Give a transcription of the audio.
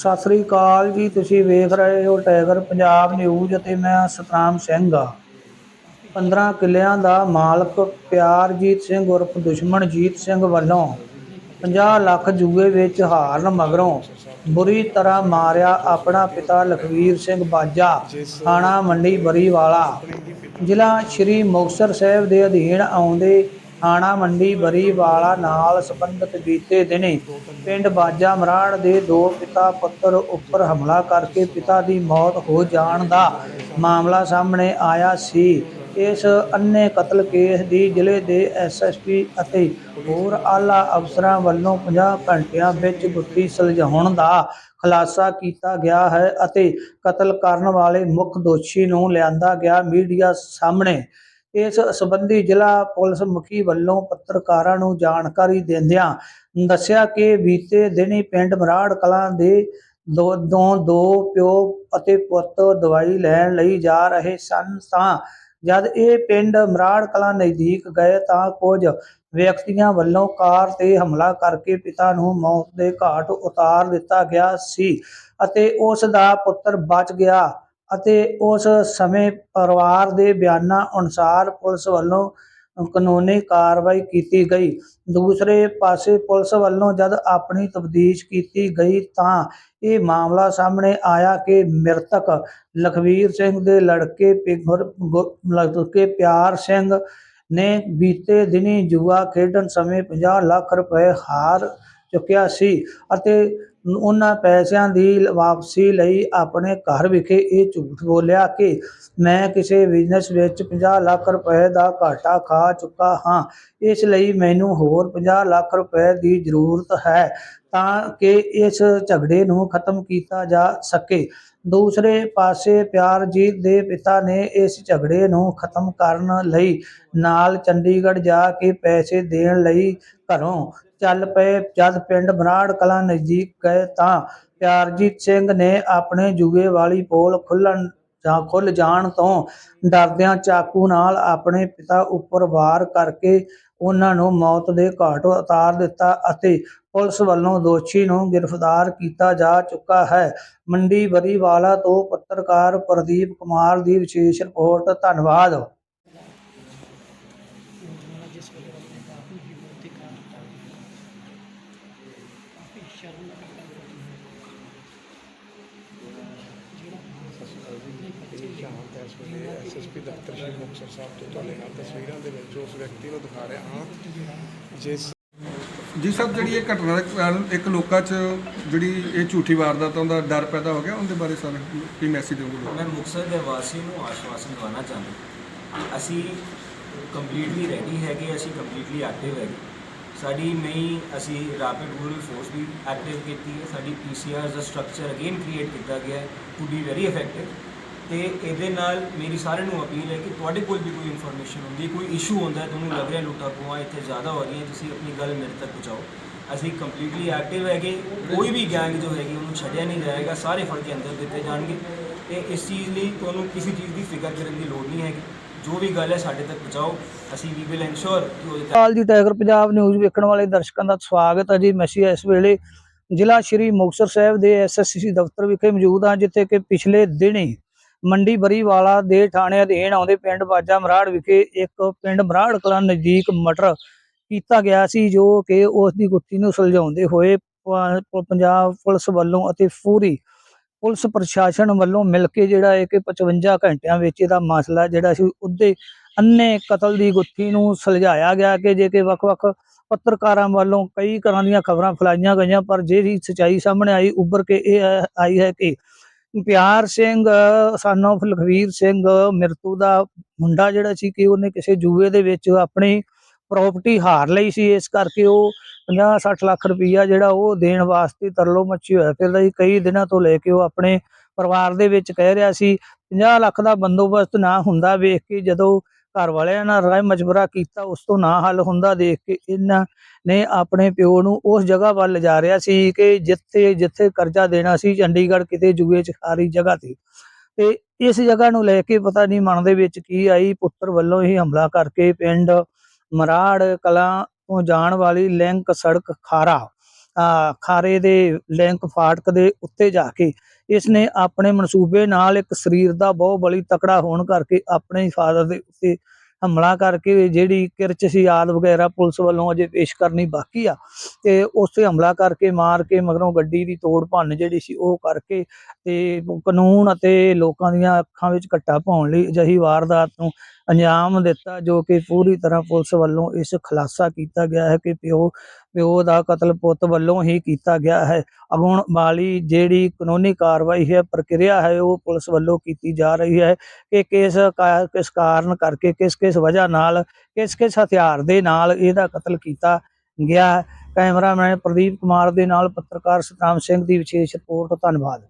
ਸਤਿ ਸ੍ਰੀ ਅਕਾਲ ਜੀ, ਤੁਸੀਂ ਵੇਖ ਰਹੇ ਹੋ ਟਾਈਗਰ ਪੰਜਾਬ ਨਿਊਜ਼ ਅਤੇ ਮੈਂ ਸਤਨਾਮ ਸਿੰਘ ਆ। 15 ਕਿੱਲਿਆਂ ਦਾ ਮਾਲਕ ਪਿਆਰਜੀਤ ਸਿੰਘ ਉਰਫ ਦੁਸ਼ਮਣਜੀਤ ਸਿੰਘ ਵੱਲੋਂ 50 ਲੱਖ ਜੂਏ ਵਿੱਚ ਹਾਰਨ ਮਗਰੋਂ ਬੁਰੀ ਤਰ੍ਹਾਂ ਮਾਰਿਆ ਆਪਣਾ ਪਿਤਾ ਲਖਵੀਰ ਸਿੰਘ ਬਾਜਾ, ਥਾਣਾ ਮੰਡੀ ਬਰੀਵਾਲਾ। ਜ਼ਿਲ੍ਹਾ ਸ਼੍ਰੀ ਮੁਕਤਸਰ ਸਾਹਿਬ ਦੇ ਅਧੀਨ ਆਉਂਦੇ ਥਾਣਾ ਮੰਡੀ ਬਰੀਵਾਲਾ ਨਾਲ ਸੰਬੰਧਿਤ ਬੀਤੇ ਦਿਨੇ ਪਿੰਡ ਬਾਜਾ ਮਰਾੜ ਦੇ ਦੋ ਪਿਤਾ ਪੁੱਤਰ ਉੱਪਰ ਹਮਲਾ ਕਰਕੇ ਪਿਤਾ ਦੀ ਮੌਤ ਹੋ ਜਾਣ ਦਾ ਮਾਮਲਾ ਸਾਹਮਣੇ ਆਇਆ ਸੀ। ਇਸ ਅੰਨੇ ਕਤਲ ਕੇਸ ਦੀ ਜ਼ਿਲ੍ਹੇ ਦੇ ਐਸਐਸਪੀ ਅਤੇ ਹੋਰ ਆਲਾ ਅਫਸਰਾਂ ਵੱਲੋਂ 50 ਘੰਟਿਆਂ ਵਿੱਚ ਗੁੱਥੀ ਸੁਲਝਾਉਣ ਦਾ ਖੁਲਾਸਾ ਕੀਤਾ ਗਿਆ ਹੈ ਅਤੇ ਕਤਲ ਕਰਨ ਵਾਲੇ ਮੁੱਖ ਦੋਸ਼ੀ ਨੂੰ ਲਿਆਂਦਾ ਗਿਆ ਮੀਡੀਆ ਸਾਹਮਣੇ। ਇਸ ਸੰਬੰਧੀ ਜ਼ਿਲ੍ਹਾ ਪੁਲਿਸ ਮੁਖੀ ਵੱਲੋਂ ਪੱਤਰਕਾਰਾਂ ਨੂੰ ਜਾਣਕਾਰੀ ਦਿੰਦਿਆਂ ਦੱਸਿਆ ਕਿ ਬੀਤੇ ਦਿਨੀ ਪਿੰਡ ਮਰਾੜ ਕਲਾਂ ਦੇ ਦੋ ਦੋ ਦੋ ਪਿਓ ਅਤੇ ਪੁੱਤ ਦਵਾਈ ਲੈਣ ਲਈ ਜਾ ਰਹੇ ਸਨ ਤਾਂ ਜਦ ਇਹ ਪਿੰਡ ਮਰਾੜ ਕਲਾਂ ਨਜ਼ਦੀਕ ਗਏ ਤਾਂ ਕੁਝ ਵਿਅਕਤੀਆਂ ਵੱਲੋਂ ਕਾਰ ਤੇ ਹਮਲਾ ਕਰਕੇ ਪਿਤਾ ਨੂੰ ਮੌਤ ਦੇ ਘਾਟ ਉਤਾਰ ਦਿੱਤਾ ਗਿਆ ਸੀ ਅਤੇ ਉਸ ਦਾ ਪੁੱਤਰ ਬਚ ਗਿਆ। ਅਤੇ ਉਸ ਸਮੇਂ ਪਰਿਵਾਰ ਦੇ ਬਿਆਨਾਂ ਅਨੁਸਾਰ ਪੁਲਿਸ ਵੱਲੋਂ ਕਾਨੂੰਨੀ ਕਾਰਵਾਈ ਕੀਤੀ ਗਈ। ਦੂਸਰੇ ਪਾਸੇ ਪੁਲਿਸ ਵੱਲੋਂ ਜਦ ਆਪਣੀ ਤਬਦੀਸ਼ ਕੀਤੀ ਗਈ ਤਾਂ ਇਹ ਮਾਮਲਾ ਸਾਹਮਣੇ ਆਇਆ ਕਿ ਮ੍ਰਿਤਕ ਲਖਵੀਰ ਸਿੰਘ ਦੇ ਲੜਕੇ ਲੜਕੇ ਪਿਆਰ ਸਿੰਘ ਨੇ ਬੀਤੇ ਦਿਨੀ ਜੁਆ ਖੇਡਣ ਸਮੇਂ 50 ਲੱਖ ਰੁਪਏ ਹਾਰ ਚੁੱਕਿਆ ਸੀ ਅਤੇ ਉਹਨਾਂ ਪੈਸਿਆਂ ਦੀ ਵਾਪਸੀ ਲਈ ਆਪਣੇ ਘਰ ਵਿਖੇ ਇਹ ਝੂਠ ਬੋਲਿਆ ਕਿ ਮੈਂ ਕਿਸੇ ਬਿਜ਼ਨਸ ਵਿੱਚ 50 ਲੱਖ ਰੁਪਏ ਦਾ ਘਾਟਾ ਖਾ ਚੁੱਕਾ ਹਾਂ। ਇਸ ਲਈ ਮੈਨੂੰ ਹੋਰ 50 ਲੱਖ ਰੁਪਏ ਦੀ ਜ਼ਰੂਰਤ ਹੈ ਤਾਂ ਕਿ ਇਸ ਝਗੜੇ ਨੂੰ ਖਤਮ ਕੀਤਾ ਜਾ ਸਕੇ। ਦੂਸਰੇ ਪਾਸੇ ਪਿਆਰਜੀਤ ਦੇ ਪਿਤਾ ਨੇ ਇਸ ਝਗੜੇ ਨੂੰ ਖਤਮ ਕਰਨ ਲਈ ਨਾਲ ਚੰਡੀਗੜ੍ਹ ਜਾ ਕੇ ਪੈਸੇ ਦੇਣ ਲਈ ਘਰੋਂ ਚੱਲ ਪਏ, ਜਦ ਪਿੰਡ ਬਰਾੜ ਕਲਾਂ ਨਜ਼ਦੀਕ ਗਏ ਤਾਂ ਪਿਆਰਜੀਤ ਸਿੰਘ ਨੇ ਆਪਣੇ ਜੂਏ ਵਾਲੀ ਪੋਲ ਖੁੱਲਣ ਜਾਂ ਖੁੱਲ ਜਾਣ ਤੋਂ ਡਰਦਿਆਂ ਚਾਕੂ ਨਾਲ ਆਪਣੇ ਪਿਤਾ ਉੱਪਰ ਵਾਰ ਕਰਕੇ ਉਹਨਾਂ ਨੂੰ ਮੌਤ ਦੇ ਘਾਟ ਉਤਾਰ ਦਿੱਤਾ ਅਤੇ ਪੁਲਿਸ ਵੱਲੋਂ ਦੋਸ਼ੀ ਨੂੰ ਗ੍ਰਿਫਤਾਰ ਕੀਤਾ ਜਾ ਚੁੱਕਾ ਹੈ। ਮੰਡੀ ਬਰੀਵਾਲਾ ਤੋਂ ਪੱਤਰਕਾਰ ਪ੍ਰਦੀਪ ਕੁਮਾਰ ਦੀ ਵਿਸ਼ੇਸ਼ ਰਿਪੋਰਟ, ਧੰਨਵਾਦ ਜਿਸ ਵੇਲੇ ਆਪਣੇ ਬਾਪੂ ਜੀ ਨੂੰ ਉੱਥੇ ਕਰ ਦਿੱਤਾ ਕਾਫੀ ਸ਼ਰਮ ਦਾ ਸ਼ਾਮ ਦਾ ਇਸ ਵੇਲੇ ਐਸਐਸਪੀ ਦਫ਼ਤਰ ਸ਼੍ਰੀ ਮੁਕਤਸਰ ਸਾਹਿਬ ਤੋਂ ਤੁਹਾਡੇ ਨਾਲ ਤਸਵੀਰਾਂ ਦੇ ਵਿੱਚ ਉਸ ਵਿਅਕਤੀ ਨੂੰ ਦਿਖਾ ਰਿਹਾ ਹਾਂ ਜਿਸ ਜੀ ਸਾਹਿਬ ਜਿਹੜੀ ਇਹ ਘਟਨਾ ਦਾ ਕਾਰਨ ਇੱਕ ਲੋਕਾਂ 'ਚ ਜਿਹੜੀ ਇਹ ਝੂਠੀ ਵਾਰਦਾਤਾਂ ਦਾ ਡਰ ਪੈਦਾ ਹੋ ਗਿਆ ਉਹਦੇ ਬਾਰੇ ਸਰ ਕੀ ਮੈਸੇਜ ਦਿਓਗੇ ਮੈਂ ਮੁਕਤਸਰ ਦੇ ਵਾਸੀ ਨੂੰ ਆਸ਼ਵਾਸਨ ਦਵਾਉਣਾ ਚਾਹੁੰਦਾ ਅਸੀਂ ਕੰਪਲੀਟਲੀ ਰੈਡੀ ਹੈਗੇ ਅਸੀਂ ਕੰਪਲੀਟਲੀ ਐਕਟਿਵ ਹੈਗੇ। ਸਾਡੀ ਨਈ ਅਸੀਂ ਰੈਪਿਡ ਰੂਰਲ ਫੋਰਸ ਵੀ ਐਕਟਿਵ ਕੀਤੀ ਹੈ, ਸਾਡੀ ਪੀਸੀਆਰ ਦਾ ਸਟਰਕਚਰ ਅਗੇਨ ਕ੍ਰੀਏਟ ਕੀਤਾ ਗਿਆ ਹੈ ਟੂ ਬੀ ਵੈਰੀ ਇਫੈਕਟਿਵ ਤੇ ਇਹਦੇ ਨਾਲ ਮੇਰੀ ਸਾਰਿਆਂ ਨੂੰ ਅਪੀਲ ਹੈ ਕਿ ਤੁਹਾਡੇ ਕੋਲ ਵੀ ਕੋਈ ਇਨਫੋਰਮੇਸ਼ਨ ਹੁੰਦੀ, ਕੋਈ ਇਸ਼ੂ ਹੁੰਦਾ ਤੁਹਾਨੂੰ ਲੱਗ ਰਿਹਾ ਲੁੱਟਾਂ ਖੋਹਾਂ ਇੱਥੇ ਜ਼ਿਆਦਾ ਹੋ ਰਹੀਆਂ, ਤੁਸੀਂ ਆਪਣੀ ਗੱਲ ਮੇਰੇ ਤੱਕ ਪਹੁੰਚਾਓ। ਅਸੀਂ ਕੰਪਲੀਟਲੀ ਐਕਟਿਵ ਹੈਗੇ, ਕੋਈ ਵੀ ਗੈਂਗ ਜੋ ਹੈਗੀ ਉਹਨੂੰ ਛੱਡਿਆ ਨਹੀਂ ਜਾਏਗਾ, ਸਾਰੇ ਫੜ ਕੇ ਅੰਦਰ ਦਿੱਤੇ ਜਾਣਗੇ ਤੇ ਇਸ ਚੀਜ਼ ਲਈ ਤੁਹਾਨੂੰ ਕਿਸੇ ਚੀਜ਼ ਦੀ ਫਿਕਰ ਕਰਨ ਦੀ ਲੋੜ ਨਹੀਂ ਹੈਗੀ। ਜੋ ਵੀ ਗੱਲ ਹੈ ਸਾਡੇ ਤੱਕ ਪਹੁੰਚਾਓ। ਅਸੀਂ ਵੀ ਵਿਲ ਇਨਸ਼ੋਰ ਕਿ ਉਹਦੇ ਤੱਕ ਕਾਲ ਜੀ ਟਾਈਗਰ ਪੰਜਾਬ ਨਿਊਜ਼ ਵੇਖਣ ਵਾਲੇ ਦਰਸ਼ਕਾਂ ਦਾ ਸਵਾਗਤ ਹੈ ਜੀ। ਮੈਂ ਇਸ ਵੇਲੇ ਜ਼ਿਲ੍ਹਾ ਸ਼੍ਰੀ ਮੁਕਤਸਰ ਸਾਹਿਬ ਦੇ ਐਸਐਸਸੀ ਦਫ਼ਤਰ ਵਿਖੇ ਮੌਜੂਦ ਹਾਂ, ਜਿੱਥੇ ਕਿ ਪਿਛਲੇ ਦਿਨੀ ਮੰਡੀ ਬਰੀਵਾਲਾ ਦੇ ਥਾਣੇ ਅਧੀਨ ਆਉਂਦੇ ਪਿੰਡ ਬਾਜਾ ਮਰਾੜ ਵਿਖੇ ਇੱਕ ਪਿੰਡ ਮਰਾੜ ਕਲਾਂ ਨਜ਼ਦੀਕ ਮਟਰ ਕੀਤਾ ਗਿਆ ਸੀ, ਜੋ ਕਿ ਉਸ ਦੀ ਗੁੱਥੀ ਨੂੰ ਸੁਲਝਾਉਂਦੇ ਹੋਏ ਪੰਜਾਬ ਪੁਲਿਸ ਵੱਲੋਂ ਅਤੇ ਪੂਰੀ ਪੁਲਿਸ ਪ੍ਰਸ਼ਾਸਨ ਵੱਲੋਂ ਮਿਲ ਕੇ ਜਿਹੜਾ ਹੈ ਕਿ 55 ਘੰਟਿਆਂ ਵਿੱਚ ਇਹਦਾ ਮਸਲਾ ਜਿਹੜਾ ਸੀ, ਉਹਦੇ ਅੰਨੇ ਕਤਲ ਦੀ ਗੁੱਥੀ ਨੂੰ ਸੁਲਝਾਇਆ ਗਿਆ ਕਿ ਜੇ ਕਿ ਵੱਖ-ਵੱਖ ਪੱਤਰਕਾਰਾਂ ਵੱਲੋਂ ਕਈ ਤਰ੍ਹਾਂ ਦੀਆਂ ਖਬਰਾਂ ਫੈਲਾਈਆਂ ਗਈਆਂ, ਪਰ ਜਿਹੜੀ ਸਚਾਈ ਸਾਹਮਣੇ ਆਈ, ਉੱਭਰ ਕੇ ਇਹ ਆਈ ਹੈ ਕਿ ਪਿਆਰ ਸਿੰਘ, son of ਲਖਵੀਰ ਸਿੰਘ, ਮਿਰਤੂ ਦਾ ਮੁੰਡਾ ਜਿਹੜਾ ਸੀ ਕਿ ਉਹਨੇ ਕਿਸੇ ਜੂਏ ਦੇ ਵਿੱਚ ਆਪਣੀ ਪ੍ਰਾਪਰਟੀ ਹਾਰ ਲਈ ਸੀ, ਇਸ ਕਰਕੇ ਉਹ 50 60 ਲੱਖ ਰੁਪਈਆ ਜਿਹੜਾ ਉਹ ਦੇਣ ਵਾਸਤੇ ਤਰਲੋ ਮੱਛੀ ਹੋਇਆ ਫਿਰਦਾ ਸੀ। ਕਈ ਦਿਨਾਂ ਤੋਂ ਲੈ ਕੇ ਉਹ ਆਪਣੇ ਪਰਿਵਾਰ ਦੇ ਵਿੱਚ ਕਹਿ ਰਿਹਾ ਸੀ 50 ਲੱਖ ਦਾ ਬੰਦੋਬਸਤ ਨਾ ਹੁੰਦਾ ਵੇਖ ਕੇ ਜਦੋਂ ਘਰ ਵਾਲਿਆਂ ਨਾਲ ਰਾਏ ਮਸ਼ਵਰਾ ਕੀਤਾ, ਉਸ ਤੋਂ ਨਾ ਹੱਲ ਹੁੰਦਾ ਦੇਖ ਕੇ ਇਹਨਾਂ ਨੇ ਆਪਣੇ ਪਿਓ ਨੂੰ ਉਸ ਜਗ੍ਹਾ ਵੱਲ ਲਿਜਾ ਰਿਹਾ ਸੀ ਕਿ ਜਿੱਥੇ ਜਿੱਥੇ ਕਰਜ਼ਾ ਦੇਣਾ ਸੀ, ਚੰਡੀਗੜ੍ਹ ਕਿਤੇ ਜੂਏ ਚ ਖਾਰੀ ਜਗ੍ਹਾ ਤੇ। ਤੇ ਇਸ ਜਗ੍ਹਾ ਨੂੰ ਲੈ ਕੇ ਪਤਾ ਨਹੀਂ ਮਨ ਦੇ ਵਿੱਚ ਕੀ ਆਈ, ਪੁੱਤਰ ਵੱਲੋਂ ਹੀ ਹਮਲਾ ਕਰਕੇ ਪਿੰਡ ਮਰਾੜ ਕਲਾਂ ਤੋਂ ਜਾਣ ਵਾਲੀ ਲਿੰਕ ਸੜਕ ਖਾਰਾ ਖਾਰੇ ਦੇ ਲਿੰਕ ਫਾਟਕ ਦੇ ਉੱਤੇ ਜਾ ਕੇ ਇਸ ਨੇ ਆਪਣੇ ਮਨਸੂਬੇ ਨਾਲ ਇੱਕ ਸਰੀਰ ਦਾ ਬਹੁਤ ਬੜੀ ਤਕੜਾ ਹੋਣ ਕਰਕੇ ਆਪਣੇ ਫਾਦਰ ਦੇ ਉੱਤੇ ਹਮਲਾ ਕਰਕੇ ਜਿਹੜੀ ਕਿਰਚ ਸੀ ਆਦ ਵਗੈਰਾ ਪੁਲਿਸ ਵੱਲੋਂ ਅਜੇ ਪੇਸ਼ ਕਰਨੀ ਬਾਕੀ ਆ, ਤੇ ਉਸ ਤੇ ਹਮਲਾ ਕਰਕੇ ਮਾਰ ਕੇ ਮਗਰੋਂ ਗੱਡੀ ਦੀ ਤੋੜ ਭੰਨ ਜਿਹੜੀ ਸੀ ਉਹ ਕਰਕੇ ਤੇ ਕਾਨੂੰਨ ਅਤੇ ਲੋਕਾਂ ਦੀਆਂ ਅੱਖਾਂ ਵਿੱਚ ਘੱਟਾ ਪਾਉਣ ਲਈ ਅਜਿਹੀ ਵਾਰਦਾਤ ਨੂੰ ਅੰਜਾਮ ਦਿੱਤਾ, ਜੋ ਕਿ ਪੂਰੀ ਤਰ੍ਹਾਂ ਪੁਲਿਸ ਵੱਲੋਂ ਇਸ ਖੁਲਾਸਾ ਕੀਤਾ ਗਿਆ ਹੈ ਕਿ ਪਿਓ ਪਿਓ ਦਾ ਕਤਲ ਪੁੱਤ ਵੱਲੋਂ ਹੀ ਕੀਤਾ ਗਿਆ ਹੈ ਅਗਾਉਣ ਵਾਲੀ ਜਿਹੜੀ ਕਾਨੂੰਨੀ ਕਾਰਵਾਈ ਹੈ, ਪ੍ਰਕਿਰਿਆ ਹੈ, ਉਹ ਪੁਲਿਸ ਵੱਲੋਂ ਕੀਤੀ ਜਾ ਰਹੀ ਹੈ ਕਿ ਕਿਸ ਕਾ- ਕਿਸ ਕਾਰਨ ਕਰਕੇ, ਕਿਸ ਕਿਸ ਵਜ੍ਹਾ ਨਾਲ, ਕਿਸ ਕਿਸ ਹਥਿਆਰ ਦੇ ਨਾਲ ਇਹਦਾ ਕਤਲ ਕੀਤਾ ਗਿਆ ਹੈ। ਕੈਮਰਾਮੈਨ ਪ੍ਰਦੀਪ ਕੁਮਾਰ ਦੇ ਨਾਲ ਪੱਤਰਕਾਰ ਸਤਨਾਮ ਸਿੰਘ ਦੀ ਵਿਸ਼ੇਸ਼ ਰਿਪੋਰਟ, ਧੰਨਵਾਦ